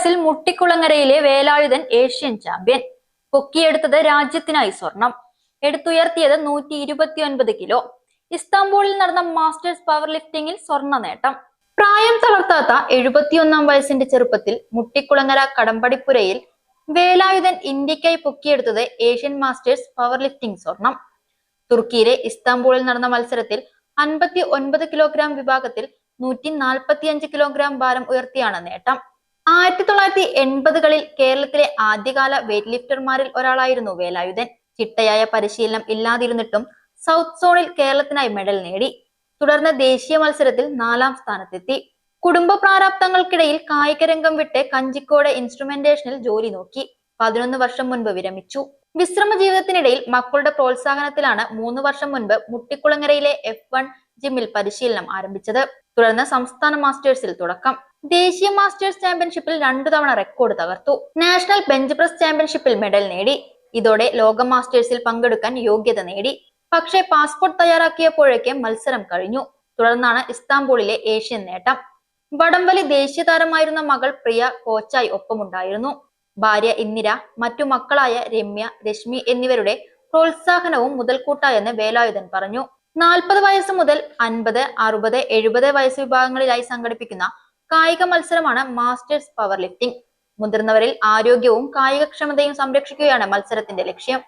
വയസ്സിൽ മുട്ടിക്കുളങ്ങരയിലെ Velayudhan Asian champion. പൊക്കിയെടുത്തത് രാജ്യത്തിനായി സ്വർണം. എടുത്തുയർത്തിയത് നൂറ്റി ഇരുപത്തിയൊൻപത് കിലോ. ഇസ്താംബൂളിൽ നടന്ന മാസ്റ്റേഴ്സ് പവർ ലിഫ്റ്റിംഗിൽ സ്വർണ നേട്ടം. പ്രായം തളർത്താത്ത എഴുപത്തിയൊന്നാം വയസ്സിന്റെ ചെറുപ്പത്തിൽ മുട്ടിക്കുളങ്ങര കടമ്പടിപ്പുരയിൽ വേലായുധൻ ഇന്ത്യക്കായി പൊക്കിയെടുത്തത് ഏഷ്യൻ മാസ്റ്റേഴ്സ് പവർ ലിഫ്റ്റിംഗ് സ്വർണം. തുർക്കിയിലെ ഇസ്താംബൂളിൽ നടന്ന മത്സരത്തിൽ അൻപത്തി ഒൻപത് കിലോഗ്രാം വിഭാഗത്തിൽ നൂറ്റി നാൽപ്പത്തിയഞ്ച് കിലോഗ്രാം ഭാരം ഉയർത്തിയാണ് നേട്ടം. ആയിരത്തി തൊള്ളായിരത്തി എൺപതുകളിൽ കേരളത്തിലെ ആദ്യകാല വെയ്റ്റ് ലിഫ്റ്റർമാരിൽ ഒരാളായിരുന്നു വേലായുധൻ. ചിട്ടയായ പരിശീലനം ഇല്ലാതിരുന്നിട്ടും സൗത്ത് സോണിൽ കേരളത്തിനായി മെഡൽ നേടി. തുടർന്ന് ദേശീയ മത്സരത്തിൽ നാലാം സ്ഥാനത്തെത്തി. കുടുംബ പ്രാരാബ്ദങ്ങൾക്കിടയിൽ കായികരംഗം വിട്ട് കഞ്ചിക്കോട് ഇൻസ്ട്രുമെന്റേഷനിൽ ജോലി നോക്കി. പതിനൊന്ന് വർഷം മുൻപ് വിരമിച്ചു. വിശ്രമ ജീവിതത്തിനിടയിൽ മക്കളുടെ പ്രോത്സാഹനത്തിലാണ് മൂന്ന് വർഷം മുൻപ് മുട്ടിക്കുളങ്ങരയിലെ എഫ് വൺ ജിമ്മിൽ പരിശീലനം ആരംഭിച്ചത്. തുടർന്ന് സംസ്ഥാന മാസ്റ്റേഴ്സിൽ തുടക്കം. ദേശീയ മാസ്റ്റേഴ്സ് ചാമ്പ്യൻഷിപ്പിൽ രണ്ടു തവണ റെക്കോർഡ് തകർത്തു. നാഷണൽ ബെഞ്ച് പ്രസ് ചാമ്പ്യൻഷിപ്പിൽ മെഡൽ നേടി. ഇതോടെ ലോക മാസ്റ്റേഴ്സിൽ പങ്കെടുക്കാൻ യോഗ്യത നേടി. പക്ഷേ പാസ്പോർട്ട് തയ്യാറാക്കിയപ്പോഴേക്കും മത്സരം കഴിഞ്ഞു. തുടർന്നാണ് ഇസ്താംബൂളിലെ ഏഷ്യൻ നേട്ടം. വടംവലി ദേശീയ താരമായിരുന്ന മകൾ പ്രിയ കോച്ചായി ഒപ്പമുണ്ടായിരുന്നു. ഭാര്യ ഇന്ദിര മറ്റു മക്കളായ രമ്യ രശ്മി എന്നിവരുടെ പ്രോത്സാഹനവും മുതൽക്കൂട്ടായെന്ന് വേലായുധൻ പറഞ്ഞു. നാൽപ്പത് വയസ്സ് മുതൽ അൻപത് അറുപത് എഴുപത് വയസ്സ് വിഭാഗങ്ങളിലായി സംഘടിപ്പിക്കുന്ന കായിക മത്സരമാണ് മാസ്റ്റേഴ്സ് പവർ ലിഫ്റ്റിംഗ് മുതിർന്നവരിൽ ആരോഗ്യവും കായികക്ഷമതയും സംരക്ഷിക്കുകയാണ് മത്സരത്തിന്റെ ലക്ഷ്യം.